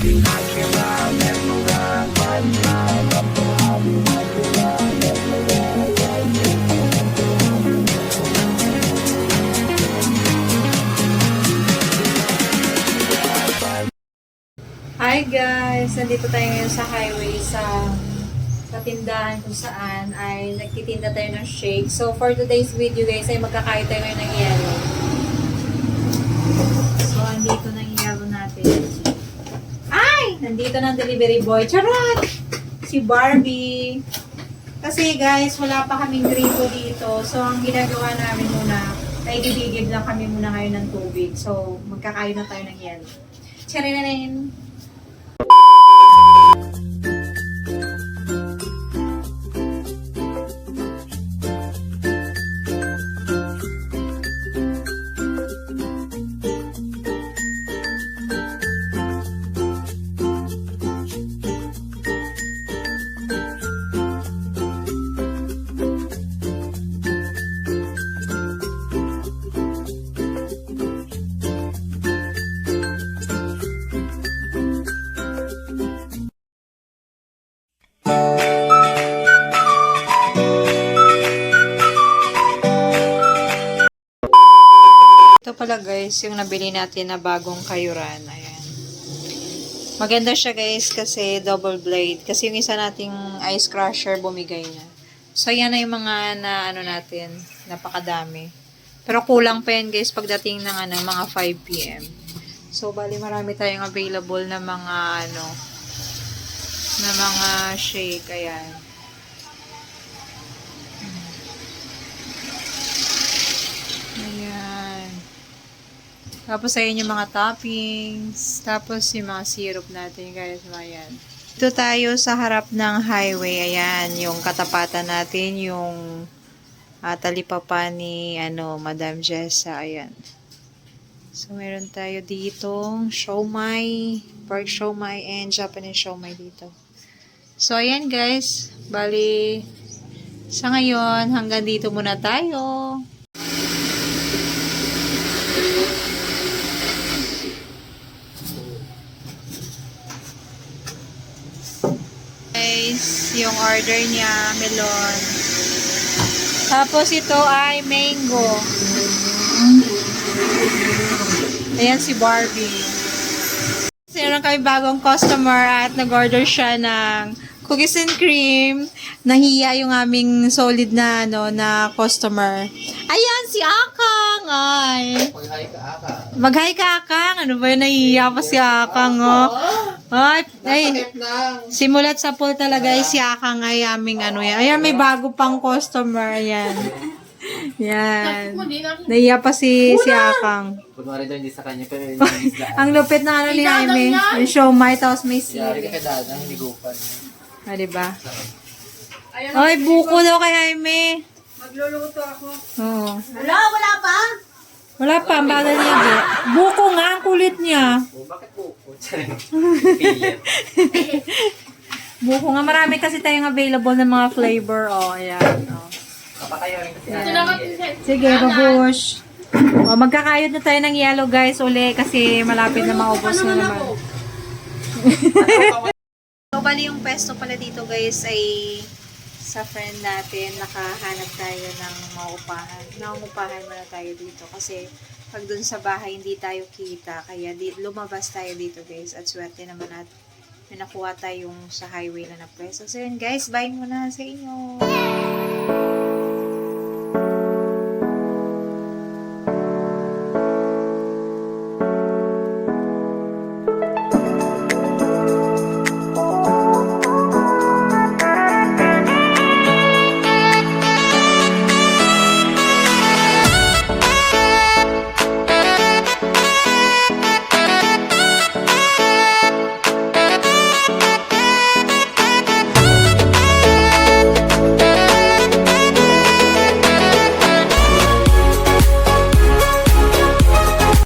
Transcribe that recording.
Hi guys! Nandito tayo ngayon sa highway sa, sa tindahan kung saan ay nagtitinda tayo ng shake. So for today's video guys ay magkakain tayo ng yellow. So andito na ang delivery boy. Charot! Si Barbie. Kasi guys, wala pa kaming gripo dito. So ang ginagawa namin muna, ay bibigib lang kami muna ngayon ng tubig. So magkakain na tayo ng yellow. Charinanin! Ito pala guys, yung nabili natin na bagong kayuran. Ayan. Maganda siya guys kasi double blade. Kasi yung isa nating ice crusher bumigay na. So yan na yung mga na ano natin, napakadami. Pero kulang pa yan guys pagdating ng ano, mga 5 p.m. So bali marami tayong available na mga ano, na mga shake. Ayan. Tapos ayun yung mga toppings. Tapos yung mga syrup natin, guys. Ayan. Ito tayo sa harap ng highway. Ayan, yung katapatan natin, yung uh, talipapa ni ano, Madam Jessa. Ayan. So, meron tayo ditong siomai, pork siomai, and Japanese siomai dito. So, ayan guys. Bali, sa ngayon, hanggang dito muna tayo. Yung order niya, melon. Tapos ito ay mango. Ayan si Barbie. Meron kami bagong customer at nag-order siya ng cookies and cream. Nahiya yung aming solid na ano na customer. Ayan si Akang ay. Pag-hi ka, aka. Mag-hi ka Akang. Ano ba yun? Nahiya pa si Akang oh. Ay, ay. Lang. Simulat sa pool talaga ay si Akang ay aming ano yan. Ayan, may bago pang customer. Ayan. Yan. Naiya pa si, si Akang. Kunwari daw hindi sa kanya, pero hindi. Ang lupit na ano ni Jaime. May siomay, tapos may Yari sili. ka kay dada, hindi gupan. Ah, diba? Ay, buko daw kay Jaime. Magluluto ako. Oo. Wala, wala pa? Wala pa, ang bagal niya. di. Buko nga, ang kulit niya. Oh, bakit buko? Buko nga, marami kasi tayong available ng mga flavor. Oh, ayan. Oh. Kapakayo rin kasi. Sige, babush. O, magkakayod na tayo ng yellow guys uli kasi malapit na maubos na naman. so, bali yung pesto pala dito guys ay sa friend natin, nakahanap tayo ng maupahan. Nangungupahan muna tayo dito kasi pag dun sa bahay hindi tayo kita kaya di, lumabas tayo dito guys at swerte naman at may nakuha tayong sa highway na na pwesto. So yun guys, bye muna sa inyo.